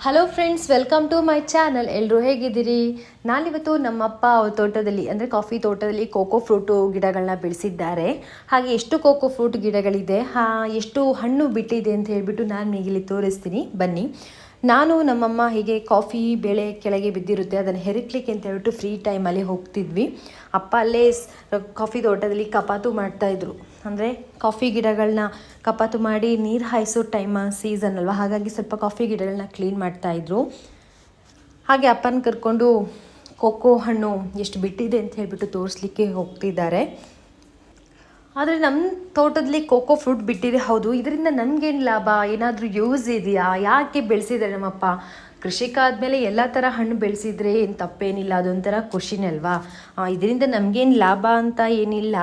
Hello friends welcome to my channel ಎಲ್ಲರೂ ಹೇಗಿದ್ದೀರಿ? ನಾನಿವತ್ತು ನಮ್ಮಪ್ಪ ಅವ್ರ ತೋಟದಲ್ಲಿ, ಅಂದರೆ ಕಾಫಿ ತೋಟದಲ್ಲಿ ಕೋಕೋ ಫ್ರೂಟು ಗಿಡಗಳನ್ನ ಬೆಳೆಸಿದ್ದಾರೆ. ಹಾಗೆ ಎಷ್ಟು ಕೋಕೋ ಫ್ರೂಟ್ ಗಿಡಗಳಿದೆ, ಹಾ, ಎಷ್ಟು ಹಣ್ಣು ಬಿಟ್ಟಿದೆ ಅಂತ ಹೇಳಿಬಿಟ್ಟು ನಾನು ಇಲ್ಲಿ ತೋರಿಸ್ತೀನಿ. ಬನ್ನಿ. ನಾನು ನಮ್ಮಮ್ಮ ಹೀಗೆ ಕಾಫಿ, ಬೆಳೆ ಕೆಳಗೆ ಬಿದ್ದಿರುತ್ತೆ. ಅದನ್ನು ಹೆರಿಕ್ಲಿಕ್ಕೆ ಅಂತ ಹೇಳ್ಬಿಟ್ಟು ಫ್ರೀ ಟೈಮಲ್ಲಿ ಹೋಗ್ತಿದ್ವಿ. ಅಪ್ಪ ಅಲ್ಲೇ ಕಾಫಿ ತೋಟದಲ್ಲಿ ಕಪಾತು ಮಾಡ್ತಾಯಿದ್ರು ಅಂದರೆ ಕಾಫಿ ಗಿಡಗಳನ್ನ ಕಪಾತು ಮಾಡಿ ನೀರು ಹಾಯಿಸೋ ಟೈಮ್ ಸೀಸನ್ ಅಲ್ವಾ? ಹಾಗಾಗಿ ಸ್ವಲ್ಪ ಕಾಫಿ ಗಿಡಗಳನ್ನ ಕ್ಲೀನ್ ಮಾಡ್ತಾಯಿದ್ರು ಹಾಗೆ ಅಪ್ಪನ ಕರ್ಕೊಂಡು ಕೊಕ್ಕೋ ಹಣ್ಣು ಎಷ್ಟು ಬಿಟ್ಟಿದೆ ಅಂತ ಹೇಳ್ಬಿಟ್ಟು ತೋರಿಸ್ಲಿಕ್ಕೆ ಹೋಗ್ತಿದ್ದಾರೆ. ಆದರೆ ನಮ್ಮ ತೋಟದಲ್ಲಿ ಕೋಕೋ ಫ್ರೂಟ್ ಬಿಟ್ಟಿದೆ, ಹೌದು. ಇದರಿಂದ ನನಗೇನು ಲಾಭ? ಏನಾದರೂ ಯೂಸ್ ಇದೆಯಾ? ಯಾಕೆ ಬೆಳೆಸಿದ್ದಾರೆ ನಮ್ಮಪ್ಪ? ಕೃಷಿಕ ಆದಮೇಲೆ ಎಲ್ಲ ಥರ ಹಣ್ಣು ಬೆಳೆಸಿದ್ರೆ ಏನು ತಪ್ಪೇನಿಲ್ಲ, ಅದೊಂಥರ ಖುಷಿನಲ್ವಾ? ಇದರಿಂದ ನಮಗೇನು ಲಾಭ ಅಂತ ಏನಿಲ್ಲ.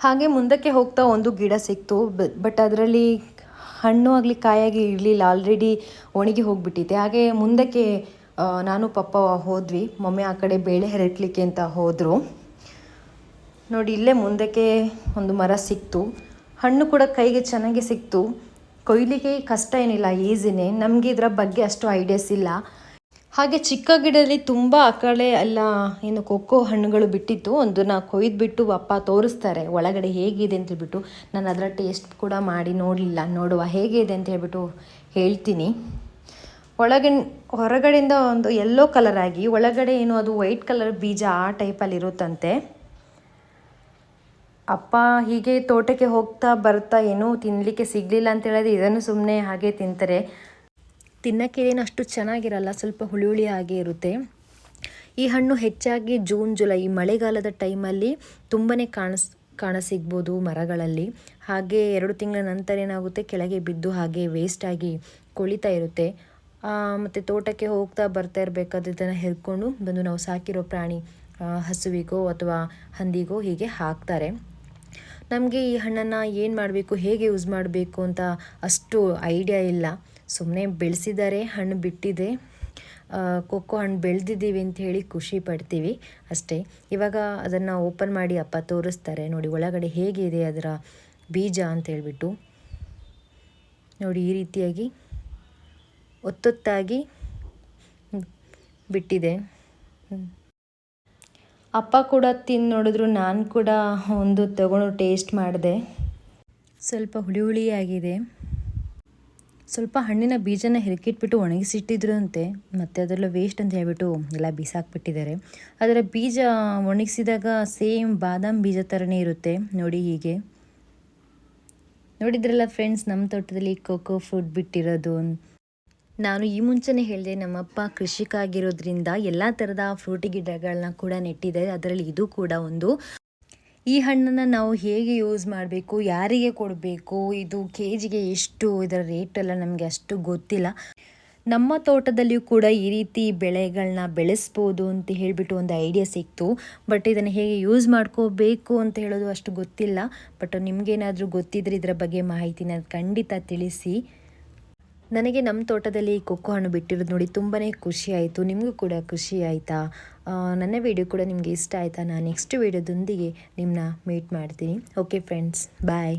ಹಾಗೆ ಮುಂದಕ್ಕೆ ಹೋಗ್ತಾ ಒಂದು ಗಿಡ ಸಿಕ್ತು. ಬಟ್ ಅದರಲ್ಲಿ ಹಣ್ಣು ಆಗಲಿ, ಕಾಯಾಗಿ ಇರಲಿಲ್ಲ. ಆಲ್ರೆಡಿ ಒಣಗಿ ಹೋಗಿಬಿಟ್ಟಿದೆ. ಹಾಗೆ ಮುಂದಕ್ಕೆ ನಾನು ಪಪ್ಪ ಹೋದ್ವಿ. ಮಮ್ಮಿ ಆ ಕಡೆ ಬೇಳೆ ಹೆರಟ್ಲಿಕ್ಕೆ ಅಂತ ಹೋದರು. ನೋಡಿ, ಇಲ್ಲೇ ಮುಂದಕ್ಕೆ ಒಂದು ಮರ ಸಿಕ್ತು. ಹಣ್ಣು ಕೂಡ ಕೈಗೆ ಚೆನ್ನಾಗಿ ಸಿಕ್ತು. ಕೊಯ್ಲಿಗೆ ಕಷ್ಟ ಏನಿಲ್ಲ, ಈಸಿನೇ. ನಮಗೆ ಇದರ ಬಗ್ಗೆ ಅಷ್ಟು ಐಡಿಯಾಸ್ ಇಲ್ಲ. ಹಾಗೆ ಚಿಕ್ಕ ಗಿಡದಲ್ಲಿ ತುಂಬ ಅಕಳೆ ಎಲ್ಲ ಏನು ಕೊಕ್ಕೋ ಹಣ್ಣುಗಳು ಬಿಟ್ಟಿತ್ತು. ಒಂದನ್ನ ಕೊಯ್ದುಬಿಟ್ಟು ಅಪ್ಪ ತೋರಿಸ್ತಾರೆ, ಒಳಗಡೆ ಹೇಗಿದೆ? ಅಂತ ಹೇಳ್ಬಿಟ್ಟು. ನಾನು ಅದರ ಟೇಸ್ಟ್ ಕೂಡ ಮಾಡಿ ನೋಡಲಿಲ್ಲ. ನೋಡುವ ಹೇಗಿದೆ ಅಂತ ಹೇಳ್ಬಿಟ್ಟು ಹೇಳ್ತೀನಿ. ಒಳಗೆ, ಹೊರಗಡೆಯಿಂದ ಒಂದು ಯೆಲ್ಲೋ ಕಲರ್ ಆಗಿ, ಒಳಗಡೆ ಏನು ಅದು ವೈಟ್ ಕಲರ್ ಬೀಜ ಆ ಟೈಪಲ್ಲಿ ಇರುತ್ತಂತೆ. ಅಪ್ಪ ಹೀಗೆ ತೋಟಕ್ಕೆ ಹೋಗ್ತಾ ಬರ್ತಾ ಏನೂ ತಿನ್ನಲಿಕ್ಕೆ ಸಿಗಲಿಲ್ಲ ಅಂತ ಹೇಳಿದ್ರೆ ಇದನ್ನು ಸುಮ್ಮನೆ ಹಾಗೆ ತಿಂತಾರೆ. ತಿನ್ನಕ್ಕೆ ಏನು ಅಷ್ಟು ಚೆನ್ನಾಗಿರಲ್ಲ, ಸ್ವಲ್ಪ ಹುಳಿ ಹುಳಿ ಹಾಗೆ ಇರುತ್ತೆ. ಈ ಹಣ್ಣು ಹೆಚ್ಚಾಗಿ ಜೂನ್, ಜುಲೈ, ಈ ಮಳೆಗಾಲದ ಟೈಮಲ್ಲಿ ತುಂಬಾ ಕಾಣಿಸ್ ಕಾಣಸಿಗ್ಬೋದು ಮರಗಳಲ್ಲಿ. ಹಾಗೆ ಎರಡು ತಿಂಗಳ ನಂತರ ಏನಾಗುತ್ತೆ, ಕೆಳಗೆ ಬಿದ್ದು ಹಾಗೆ ವೇಸ್ಟಾಗಿ ಕೊಳಿತಾ ಇರುತ್ತೆ. ಮತ್ತು ತೋಟಕ್ಕೆ ಹೋಗ್ತಾ ಬರ್ತಾ ಇರಬೇಕಾದ್ರೆ ಇದನ್ನು ಹೆರ್ಕೊಂಡು ಬಂದು ನಾವು ಸಾಕಿರೋ ಪ್ರಾಣಿ ಹಸುವಿಗೋ ಅಥವಾ ಹಂದಿಗೋ ಹೀಗೆ ಹಾಕ್ತಾರೆ. ನಮಗೆ ಈ ಹಣ್ಣನ್ನು ಏನು ಮಾಡಬೇಕು, ಹೇಗೆ ಯೂಸ್ ಮಾಡಬೇಕು ಅಂತ ಅಷ್ಟು ಐಡಿಯಾ ಇಲ್ಲ. ಸುಮ್ಮನೆ ಬೆಳೆಸಿದ್ದಾರೆ ಹಣ್ಣು ಬಿಟ್ಟಿದೆ. ಕೊಕ್ಕೋ ಹಣ್ಣು ಬೆಳೆದಿದ್ದೀವಿ ಅಂತ ಹೇಳಿ ಖುಷಿ ಪಡ್ತೀವಿ ಅಷ್ಟೇ. ಇವಾಗ ಅದನ್ನು ಓಪನ್ ಮಾಡಿ ಅಪ್ಪ ತೋರಿಸ್ತಾರೆ. ನೋಡಿ, ಒಳಗಡೆ ಹೇಗಿದೆ ಅದರ ಬೀಜ ಅಂತ ಹೇಳ್ಬಿಟ್ಟು. ನೋಡಿ, ಈ ರೀತಿಯಾಗಿ ಒತ್ತೊತ್ತಾಗಿ ಬಿಟ್ಟಿದೆ. ಅಪ್ಪ ಕೂಡ ತಿಂದು ನೋಡಿದ್ರು, ನಾನು ಕೂಡ ಒಂದು ತಗೊಂಡು ಟೇಸ್ಟ್ ಮಾಡಿದೆ. ಸ್ವಲ್ಪ ಹುಳಿ ಹುಳಿಯಾಗಿದೆ ಸ್ವಲ್ಪ ಹಣ್ಣಿನ ಬೀಜನ ಹೆರಕಿಟ್ಬಿಟ್ಟು ಒಣಗಿಸಿಟ್ಟಿದ್ರು ಅಂತೆ ಮತ್ತು ಅದರಲ್ಲೂ ವೇಸ್ಟ್ ಅಂತ ಹೇಳ್ಬಿಟ್ಟು ಎಲ್ಲ ಬಿಸಾಕ್ಬಿಟ್ಟಿದ್ದಾರೆ. ಅದರ ಬೀಜ ಒಣಗಿಸಿದಾಗ ಸೇಮ್ ಬಾದಾಮಿ ಬೀಜ ಥರನೇ ಇರುತ್ತೆ, ನೋಡಿ ಹೀಗೆ. ನೋಡಿದ್ರಲ್ಲ ಫ್ರೆಂಡ್ಸ್ ನಮ್ಮ ತೋಟದಲ್ಲಿ ಕೋಕೋ ಫ್ರೂಟ್ ಬಿಟ್ಟಿರೋದು. ನಾನು ಈ ಮುಂಚೆನೇ ಹೇಳಿದೆ, ನಮ್ಮಪ್ಪ ಕೃಷಿಕ ಆಗಿರೋದ್ರಿಂದ ಎಲ್ಲ ಥರದ ಫ್ರೂಟಿ ಗಿಡಗಳನ್ನ ಕೂಡ ನೆಟ್ಟಿದೆ. ಅದರಲ್ಲಿ ಇದು ಕೂಡ ಒಂದು. ಈ ಹಣ್ಣನ್ನು ನಾವು ಹೇಗೆ ಯೂಸ್ ಮಾಡಬೇಕು, ಯಾರಿಗೆ ಕೊಡಬೇಕು, ಇದು ಕೆ ಜಿಗೆ ಎಷ್ಟು, ಇದರ ರೇಟ್ ಎಲ್ಲ ನಮಗೆ ಅಷ್ಟು ಗೊತ್ತಿಲ್ಲ. ನಮ್ಮ ತೋಟದಲ್ಲಿಯೂ ಕೂಡ ಈ ರೀತಿ ಬೆಳೆಗಳನ್ನ ಬೆಳೆಸ್ಬೋದು ಅಂತ ಹೇಳಿಬಿಟ್ಟು ಒಂದು ಐಡಿಯಾ ಸಿಕ್ತು. ಬಟ್ ಇದನ್ನು ಹೇಗೆ ಯೂಸ್ ಮಾಡ್ಕೋಬೇಕು ಅಂತ ಹೇಳೋದು ಅಷ್ಟು ಗೊತ್ತಿಲ್ಲ. ಬಟ್ ನಿಮಗೇನಾದರೂ ಗೊತ್ತಿದ್ರೆ ಇದರ ಬಗ್ಗೆ ಮಾಹಿತಿನ ಖಂಡಿತ ತಿಳಿಸಿ. ನನಗೆ ನಮ್ಮ ತೋಟದಲ್ಲಿ ಕೊಕ್ಕೋ ಹಣ್ಣು ಬಿಟ್ಟಿರೋದು ನೋಡಿ ತುಂಬಾ ಖುಷಿ ಆಯಿತು. ನಿಮಗೂ ಕೂಡ ಖುಷಿ ಆಯಿತಾ? ನನ್ನ ವಿಡಿಯೋ ಕೂಡ ನಿಮಗೆ ಇಷ್ಟ ಆಯಿತಾ? ನಾನು ನೆಕ್ಸ್ಟ್ ವಿಡಿಯೋದೊಂದಿಗೆ ನಿಮ್ಮನ್ನ ಮೀಟ್ ಮಾಡ್ತೀನಿ. Okay friends bye